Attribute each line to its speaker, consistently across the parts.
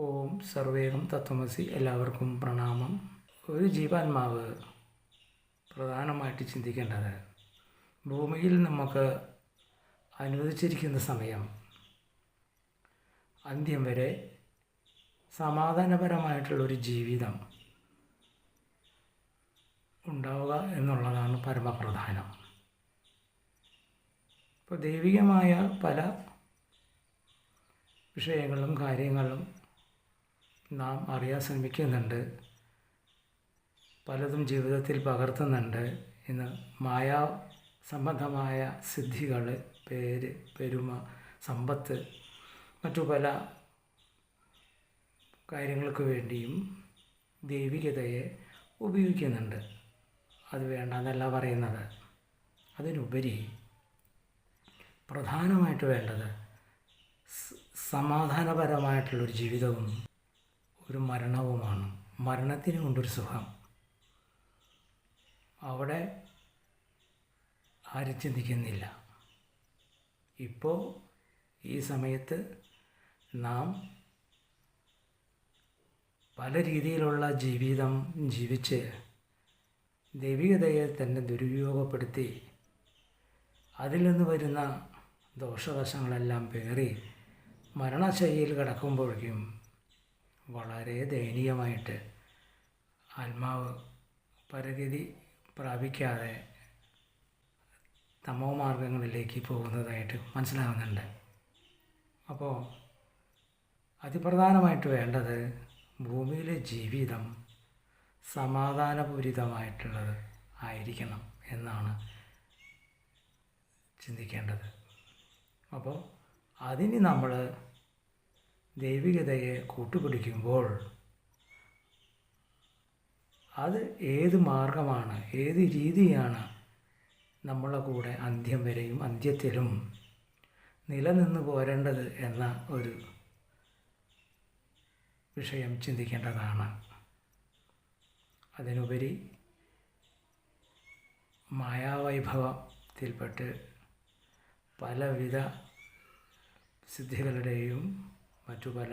Speaker 1: ഓം സർവേകം തത്വമസി എല്ലാവർക്കും പ്രണാമം. ഒരു ജീവാത്മാവ് പ്രധാനമായിട്ട് ചിന്തിക്കേണ്ടത് ഭൂമിയിൽ നമുക്ക് അനുവദിച്ചിരിക്കുന്ന സമയം അന്ത്യം വരെ സമാധാനപരമായിട്ടുള്ളൊരു ജീവിതം ഉണ്ടാവുക എന്നുള്ളതാണ് പരമപ്രധാനം. ഇപ്പോൾ ദൈവികമായ പല വിഷയങ്ങളും കാര്യങ്ങളും നാം അറിയാൻ ശ്രമിക്കുന്നുണ്ട്. പലതും ജീവിതത്തിൽ പകർത്തുന്നുണ്ട് ഇന്ന് മായാ സംബന്ധമായ സിദ്ധികൾ പേര് പെരുമ സമ്പത്ത് മറ്റു പല കാര്യങ്ങൾക്ക് വേണ്ടിയും ദൈവികതയെ ഉപയോഗിക്കുന്നുണ്ട്. അത് വേണ്ട എന്നല്ല പറയുന്നത്. അതിനുപരി പ്രധാനമായിട്ട് വേണ്ടത് സമാധാനപരമായിട്ടുള്ളൊരു ജീവിതവും ഒരു മരണവുമാണ്. മരണത്തിന് കൊണ്ടൊരു സുഖം. അവിടെ ആരും ചിന്തിക്കുന്നില്ല. ഇപ്പോൾ ഈ സമയത്ത് നാം പല രീതിയിലുള്ള ജീവിതം ജീവിച്ച് ദൈവികതയെ തന്നെ ദുരുപയോഗപ്പെടുത്തി അതിൽ നിന്ന് വരുന്ന ദോഷവശങ്ങളെല്ലാം പേറി മരണശൈലിയിൽ കിടക്കുമ്പോഴേക്കും വളരെ ദയനീയമായിട്ട് ആത്മാവ് പരഗതി പ്രാപിക്കാതെ തമോ മാർഗങ്ങളിലേക്ക് പോകുന്നതായിട്ട് മനസ്സിലാകുന്നുണ്ട്. അപ്പോൾ അതിപ്രധാനമായിട്ട് വേണ്ടത് ഭൂമിയിലെ ജീവിതം സമാധാനപൂരിതമായിട്ടുള്ളത് ആയിരിക്കണം എന്നാണ് ചിന്തിക്കേണ്ടത്. അപ്പോൾ അതിന് നമ്മൾ ദൈവികതയെ കൂട്ടുപിടിക്കുമ്പോൾ അത് ഏത് മാർഗമാണ് ഏത് രീതിയാണ് നമ്മളെ കൂടെ അന്ത്യം വരെയും അന്ത്യത്തിലും നിലനിന്ന് പോരേണ്ടത് എന്ന ഒരു വിഷയം ചിന്തിക്കേണ്ടതാണ്. അതിനുപരി മായാവൈഭവത്തിൽപ്പെട്ട് പലവിധ സിദ്ധികളുടെയും മറ്റു പല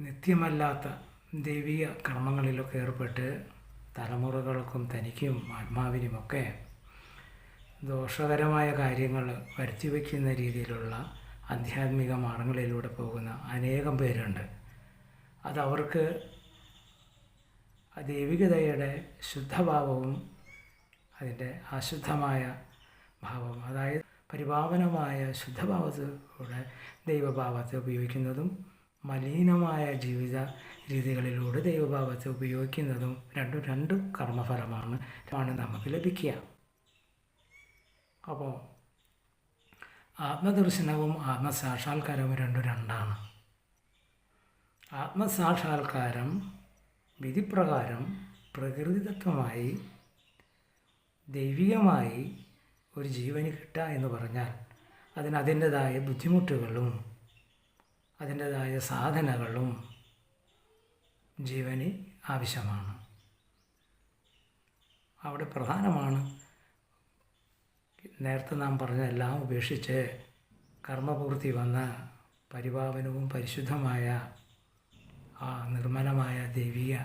Speaker 1: നിത്യമല്ലാത്ത ദൈവിക കർമ്മങ്ങളിലൊക്കെ ഏർപ്പെട്ട് തലമുറകൾക്കും തനിക്കും ആത്മാവിനുമൊക്കെ ദോഷകരമായ കാര്യങ്ങൾ വരുത്തി വയ്ക്കുന്ന രീതിയിലുള്ള ആധ്യാത്മിക മാർഗങ്ങളിലൂടെ പോകുന്ന അനേകം പേരുണ്ട്. അതവർക്ക് ദൈവികതയുടെ ശുദ്ധഭാവവും അതിന്റെ അശുദ്ധമായ ഭാവം അതായത് പരിപാവനമായ ശുദ്ധഭാവത്തിലൂടെ ദൈവഭാവത്തെ ഉപയോഗിക്കുന്നതും മലിനമായ ജീവിത രീതികളിലൂടെ ദൈവഭാവത്തെ ഉപയോഗിക്കുന്നതും രണ്ടും രണ്ടും കർമ്മഫലമാണ് ആണ് നമുക്ക് ലഭിക്കുക. അപ്പോൾ ആത്മദർശനവും ആത്മസാക്ഷാത്കാരവും രണ്ടും രണ്ടാണ്. ആത്മസാക്ഷാത്കാരം വിധിപ്രകാരം പ്രകൃതിദത്തമായി ദൈവികമായി ഒരു ജീവന് കിട്ടുക എന്ന് പറഞ്ഞാൽ അതിന് അതിന്റെതായ ബുദ്ധിമുട്ടുകളും അതിന്റെതായ സാധനകളും ജീവന് ആവശ്യമാണ്. അവിടെ പ്രധാനമാണ് നേരത്തെ നാം പറഞ്ഞതെല്ലാം ഉപേക്ഷിച്ച് കർമ്മപൂർത്തി വന്ന പരിപാവനവും പരിശുദ്ധമായ ആ നിർമ്മലമായ ദൈവിക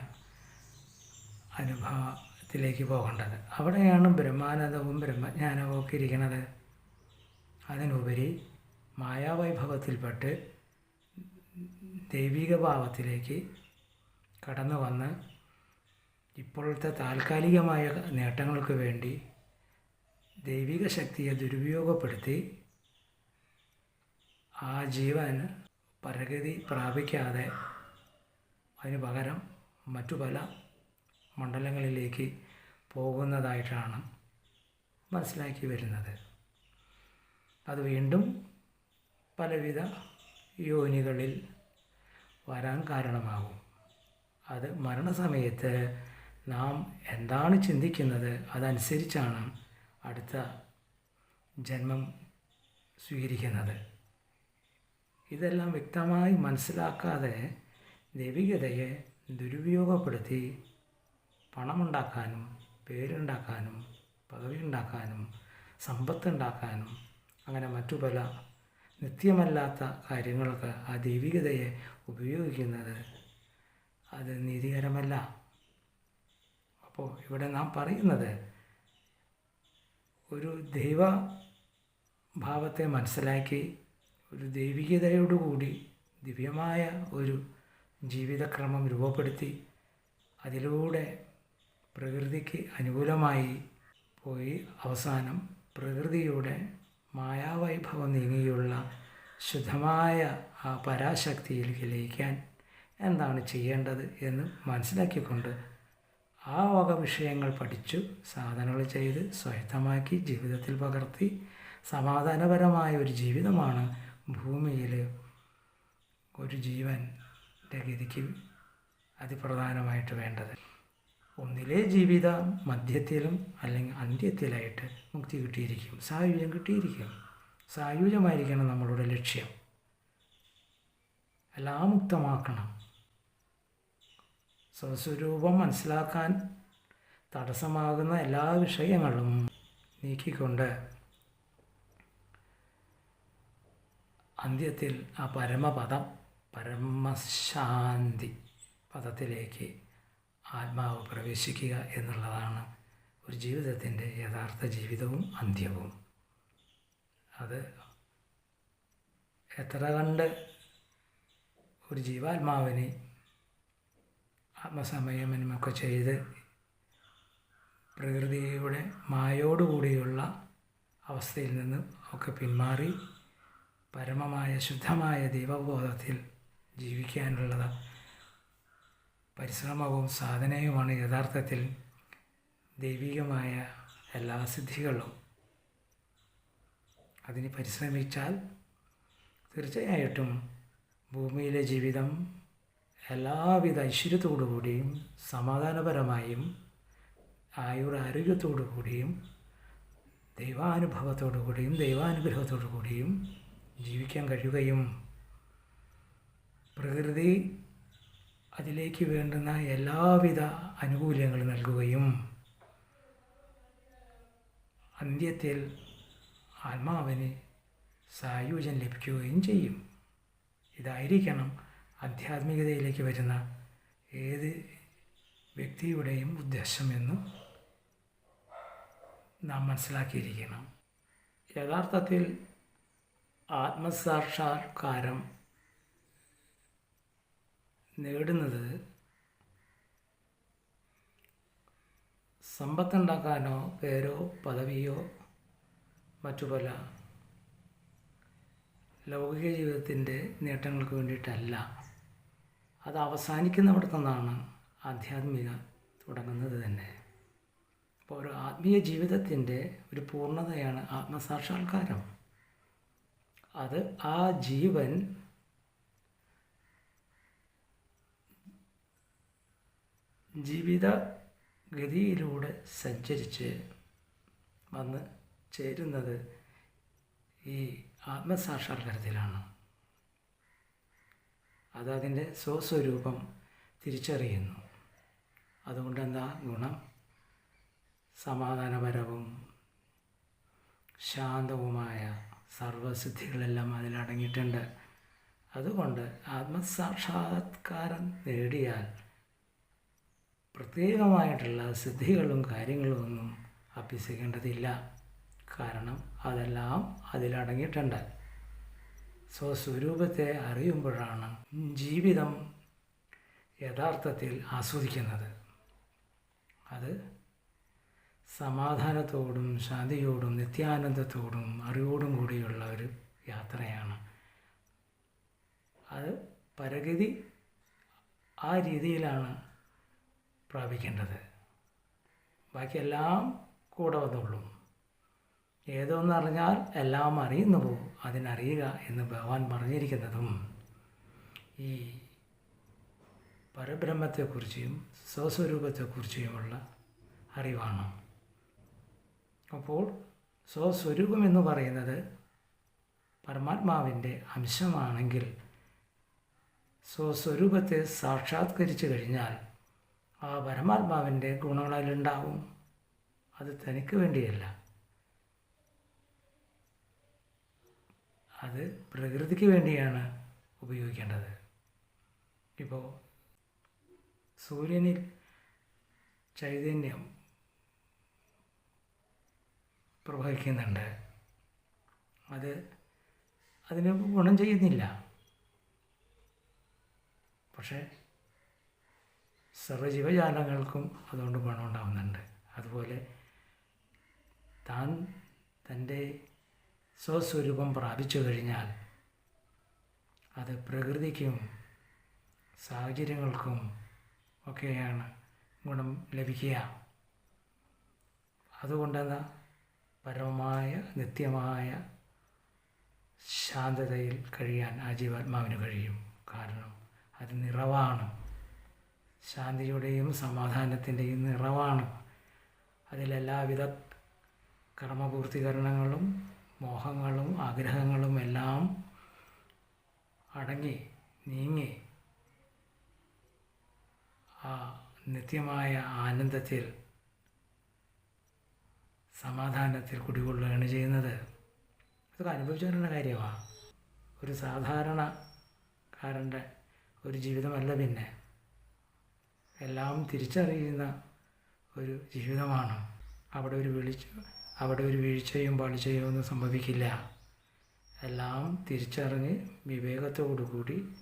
Speaker 1: അനുഭവത്തിലേക്ക് പോകേണ്ടത്. അവിടെയാണ് ബ്രഹ്മാനന്ദവും ബ്രഹ്മജ്ഞാനവും ഒക്കെ ഇരിക്കുന്നത്. അതിനുപരി മായാവൈഭവത്തിൽപ്പെട്ട് ദൈവിക ഭാവത്തിലേക്ക് കടന്നു വന്ന് ഇപ്പോഴത്തെ താൽക്കാലികമായ നേട്ടങ്ങൾക്ക് വേണ്ടി ദൈവിക ശക്തിയെ ദുരുപയോഗപ്പെടുത്തി ആ ജീവൻ പരഗതി പ്രാപിക്കാതെ അതിന് പകരം മറ്റു പല മണ്ഡലങ്ങളിലേക്ക് പോകുന്നതായിട്ടാണ് മനസ്സിലാക്കി വരുന്നത്. അത് വീണ്ടും പലവിധ യോനികളിൽ വരാൻ കാരണമാകും. അത് മരണസമയത്ത് നാം എന്താണ് ചിന്തിക്കുന്നത് അതനുസരിച്ചാണ് അടുത്ത ജന്മം സ്വീകരിക്കുന്നത്. ഇതെല്ലാം വ്യക്തമായി മനസ്സിലാക്കാതെ ദൈവികതയെ ദുരുപയോഗപ്പെടുത്തി പണമുണ്ടാക്കാനും പേരുണ്ടാക്കാനും പദവി ഉണ്ടാക്കാനും സമ്പത്ത് ഉണ്ടാക്കാനും അങ്ങനെ മറ്റു പല നിത്യമല്ലാത്ത കാര്യങ്ങൾക്ക് ആ ദൈവികതയെ ഉപയോഗിക്കുന്നത് അത് നീതികരമല്ല. അപ്പോൾ ഇവിടെ നാം പറയുന്നത് ഒരു ദൈവ ഭാവത്തെ മനസ്സിലാക്കി ഒരു ദൈവികതയോടുകൂടി ദിവ്യമായ ഒരു ജീവിതക്രമം രൂപപ്പെടുത്തി അതിലൂടെ പ്രകൃതിക്ക് അനുകൂലമായി പോയി അവസാനം പ്രകൃതിയുടെ മായാവൈഭവം നീങ്ങിയുള്ള ശുദ്ധമായ ആ പരാശക്തിയിലേക്ക് ലയിക്കാൻ എന്താണ് ചെയ്യേണ്ടത് എന്ന് മനസ്സിലാക്കിക്കൊണ്ട് ആ വക വിഷയങ്ങൾ പഠിച്ചു സാധനങ്ങൾ ചെയ്ത് സ്വയത്തമാക്കി ജീവിതത്തിൽ പകർത്തി സമാധാനപരമായ ഒരു ജീവിതമാണ് ഭൂമിയിൽ ഒരു ജീവന്റെ ഗതിക്ക് അതിപ്രധാനമായിട്ട് വേണ്ടത്. ഒന്നിലെ ജീവിത മധ്യത്തിലും അല്ലെങ്കിൽ അന്ത്യത്തിലായിട്ട് മുക്തി കിട്ടിയിരിക്കും. സായുജ്യം കിട്ടിയിരിക്കും. സായുജ്യമായിരിക്കണം നമ്മളുടെ ലക്ഷ്യം. എല്ലാം മുക്തമാക്കണം. സ്വസ്വരൂപം മനസ്സിലാക്കാൻ തടസ്സമാകുന്ന എല്ലാ വിഷയങ്ങളും നീക്കിക്കൊണ്ട് അന്ത്യത്തിൽ ആ പരമപദം പരമശാന്തി പദത്തിലേക്ക് ആത്മാവ് പ്രവേശിക്കുക എന്നുള്ളതാണ് ഒരു ജീവിതത്തിന്റെ യഥാർത്ഥ ജീവിതവും അന്ത്യവും. അത് എത്ര കണ്ട് ഒരു ജീവാത്മാവിനെ ആത്മസംയമനമൊക്കെ ചെയ്ത് പ്രകൃതിയുടെ മായോടുകൂടിയുള്ള അവസ്ഥയിൽ നിന്ന് ഒക്കെ പിന്മാറി പരമമായ ശുദ്ധമായ ദൈവബോധത്തിൽ ജീവിക്കാനുള്ളത് പരിശ്രമവും സാധനയുമാണ് യഥാർത്ഥത്തിൽ ദൈവികമായ എല്ലാ സിദ്ധികളും. അതിന് പരിശ്രമിച്ചാൽ തീർച്ചയായിട്ടും ഭൂമിയിലെ ജീവിതം എല്ലാവിധ ഐശ്വര്യത്തോടുകൂടിയും സമാധാനപരമായും ആയുർ ആരോഗ്യത്തോടുകൂടിയും കൂടിയും ദൈവാനുഭവത്തോടു കൂടിയും ദൈവാനുഗ്രഹത്തോടു കൂടിയും ജീവിക്കാൻ കഴിയുകയും പ്രകൃതി അതിലേക്ക് വേണ്ടുന്ന എല്ലാവിധ അനുകൂല്യങ്ങളും നൽകുകയും അന്ത്യത്തിൽ ആത്മാവിന് സായുജ്യം ലഭിക്കുകയും ചെയ്യും. ഇതായിരിക്കണം ആധ്യാത്മികതയിലേക്ക് വരുന്ന ഏത് വ്യക്തിയുടെയും ഉദ്ദേശമെന്ന് നാം മനസ്സിലാക്കിയിരിക്കണം. യഥാർത്ഥത്തിൽ ആത്മസാക്ഷാത്കാരം നേടുന്നത് സമ്പത്തുണ്ടാക്കാനോ പേരോ പദവിയോ മറ്റു പല ലൗകിക ജീവിതത്തിന്റെ നേട്ടങ്ങൾക്ക് വേണ്ടിയിട്ടല്ല. അത് അവസാനിക്കുന്നിടത്തു നിന്നാണ് ആധ്യാത്മിക തുടങ്ങുന്നത് തന്നെ. അപ്പോൾ ഒരു ആത്മീയ ജീവിതത്തിന്റെ ഒരു പൂർണതയാണ് ആത്മസാക്ഷാത്കാരം. അത് ആ ജീവൻ ജീവിത ഗതിയിലൂടെ സഞ്ചരിച്ച് വന്ന് ചേരുന്നത് ഈ ആത്മസാക്ഷാത്കാരത്തിലാണ് അതതിന്റെ സ്വസ്വരൂപം തിരിച്ചറിയുന്നു. അതുകൊണ്ട് എന്താ ഗുണം സമാധാനപരവും ശാന്തവുമായ സർവസിദ്ധികളെല്ലാം അതിലടങ്ങിയിട്ടുണ്ട്. അതുകൊണ്ട് ആത്മസാക്ഷാത്കാരം നേടിയാൽ പ്രത്യേകമായിട്ടുള്ള സിദ്ധികളും കാര്യങ്ങളും ഒന്നും അഭ്യസിക്കേണ്ടതില്ല. കാരണം അതെല്ലാം അതിലടങ്ങിയിട്ടുണ്ട്. സ്വസ്വരൂപത്തെ അറിയുമ്പോഴാണ് ജീവിതം യഥാർത്ഥത്തിൽ ആസ്വദിക്കുന്നത്. അത് സമാധാനത്തോടും ശാന്തിയോടും നിത്യാനന്ദത്തോടും അറിവോടും കൂടിയുള്ള ഒരു യാത്രയാണ്. അത് പരഗതി ആ രീതിയിലാണ് പ്രാപിക്കേണ്ടത്. ബാക്കിയെല്ലാം കൂടെ വന്നുള്ളൂ ഏതോന്ന് അറിഞ്ഞാൽ എല്ലാം അറിയുന്നു പോകും അതിനറിയുക എന്ന് ഭഗവാൻ പറഞ്ഞിരിക്കുന്നതും ഈ പരബ്രഹ്മത്തെക്കുറിച്ചും സ്വസ്വരൂപത്തെക്കുറിച്ചുമുള്ള അറിവാണ്. അപ്പോൾ സ്വസ്വരൂപം എന്ന് പറയുന്നത് പരമാത്മാവിന്റെ അംശമാണെങ്കിൽ സ്വസ്വരൂപത്തെ സാക്ഷാത്കരിച്ചു കഴിഞ്ഞാൽ ആ പരമാത്മാവിന്റെ ഗുണങ്ങളിലുണ്ടാവും. അത് തനിക്ക് വേണ്ടിയല്ല. അത് പ്രകൃതിക്ക് വേണ്ടിയാണ് ഉപയോഗിക്കേണ്ടത്. ഇപ്പോൾ സൂര്യനിൽ ചൈതന്യം പ്രവഹിക്കുന്നുണ്ട്. അത് അതിന് ഗുണം ചെയ്യുന്നില്ല. പക്ഷേ സർവജീവജാലങ്ങൾക്കും അതുകൊണ്ട് ഗുണമുണ്ടാകുന്നുണ്ട് അതുപോലെ താൻ തന്റെ സ്വസ്വരൂപം പ്രാപിച്ചു കഴിഞ്ഞാൽ അത് പ്രകൃതിക്കും സാഹചര്യങ്ങൾക്കും ഒക്കെയാണ് ഗുണം ലഭിക്കുക. അതുകൊണ്ടെന്ന പരമമായ നിത്യമായ ശാന്തതയിൽ കഴിയാൻ ആ ജീവാത്മാവിന് കഴിയും. കാരണം അത് നിറവാണ്. ശാന്തിയുടെയും സമാധാനത്തിന്റെയും നിറവാണ്. അതിലെല്ലാവിധ കർമ്മപൂർത്തീകരണങ്ങളും മോഹങ്ങളും ആഗ്രഹങ്ങളും എല്ലാം അടങ്ങി നീങ്ങി ആ നിത്യമായ ആനന്ദത്തിൽ സമാധാനത്തിൽ കുടികൊള്ളുകയാണ് ചെയ്യുന്നത്. ഇതൊക്കെ അനുഭവിച്ചു വരുന്ന കാര്യമാണ് ഒരു സാധാരണക്കാരന്റെ ഒരു ജീവിതമല്ല പിന്നെ. എല്ലാം തിരിച്ചറിയുന്ന ഒരു ജീവിതമാണ്. അവിടെ ഒരു വിളിച്ച അവിടെ ഒരു വീഴ്ചയും പാളിച്ചയും ഒന്നും സംഭവിക്കില്ല. എല്ലാം തിരിച്ചറിഞ്ഞ് വിവേകത്തോടു കൂടി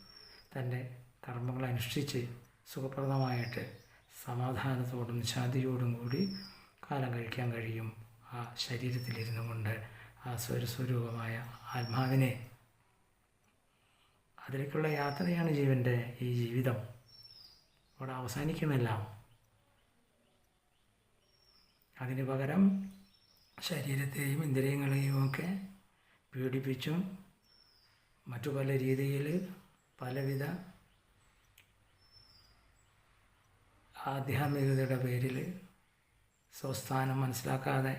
Speaker 1: തന്റെ കർമ്മങ്ങൾ അനുഷ്ഠിച്ച് സുഖപ്രദമായിട്ട് സമാധാനത്തോടും ശാന്തിയോടും കൂടി കാലം കഴിക്കാൻ കഴിയും. ആ ശരീരത്തിലിരുന്നു കൊണ്ട് ആ സ്വരസ്വരൂപമായ ആത്മാവിനെ. അതിലേക്കുള്ള യാത്രയാണ് ജീവന്റെ ഈ ജീവിതം. അവിടെ അവസാനിക്കുന്നില്ല അതിന് പകരം ശരീരത്തെയും ഇന്ദ്രിയങ്ങളെയും ഒക്കെ പീഡിപ്പിച്ചും മറ്റു പല രീതിയിൽ പലവിധ ആധ്യാത്മികതയുടെ പേരിൽ സ്വസ്ഥാനം മനസ്സിലാക്കാതെ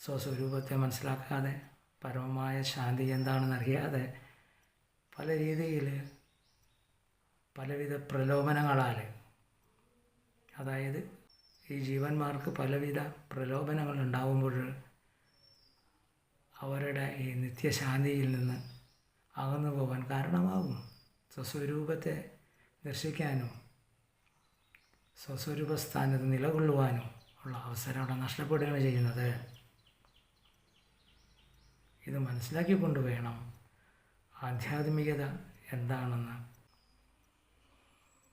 Speaker 1: സ്വസ്വരൂപത്തെ മനസ്സിലാക്കാതെ പരമമായ ശാന്തി എന്താണെന്നറിയാതെ പല രീതിയിൽ പലവിധ പ്രലോഭനങ്ങളാൽ അതായത് ഈ ജീവന്മാർക്ക് പലവിധ പ്രലോഭനങ്ങൾ ഉണ്ടാകുമ്പോൾ അവരുടെ ഈ നിത്യശാന്തിയിൽ നിന്ന് അകന്നു പോകാൻ കാരണമാകും. സ്വസ്വരൂപത്തെ ദർശിക്കാനും സ്വസ്വരൂപ സ്ഥാനത്ത് നിലകൊള്ളുവാനും ഉള്ള അവസരം അവിടെ നഷ്ടപ്പെടുകയാണ് ചെയ്യുന്നത്. ഇത് മനസ്സിലാക്കിക്കൊണ്ട് വേണം ആധ്യാത്മികത എന്താണെന്ന്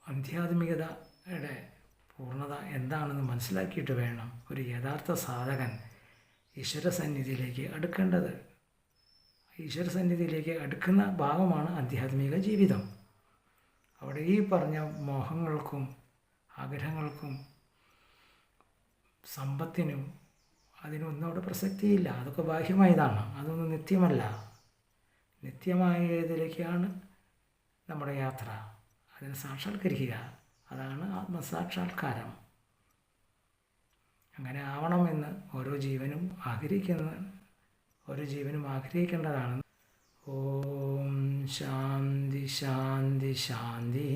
Speaker 1: ആധ്യാത്മികതയുടെ പൂർണത എന്താണെന്ന് മനസ്സിലാക്കിയിട്ട് വേണം ഒരു യഥാർത്ഥ സാധകൻ ഈശ്വരസന്നിധിയിലേക്ക് അടുക്കേണ്ടത്. ഈശ്വരസന്നിധിയിലേക്ക് അടുക്കുന്ന ഭാഗമാണ് ആധ്യാത്മിക ജീവിതം. അവിടെ ഈ പറഞ്ഞ മോഹങ്ങൾക്കും ആഗ്രഹങ്ങൾക്കും സമ്പത്തിനും അതിനൊന്നും അവിടെ പ്രസക്തിയില്ല. അതൊക്കെ ബാഹ്യമായതാണ്. അതൊന്നും നിത്യമല്ല. നിത്യമായതിലേക്കാണ് നമ്മുടെ യാത്ര. അതിനെ സാക്ഷാത്കരിക്കുക അതാണ് ആത്മസാക്ഷാത്കാരം. അങ്ങനെ ആവണമെന്ന് ഓരോ ജീവനും ആഗ്രഹിക്കുന്ന ഓരോ ജീവനും ആഗ്രഹിക്കേണ്ടതാണ്. ഓം ശാന്തി ശാന്തി ശാന്തി.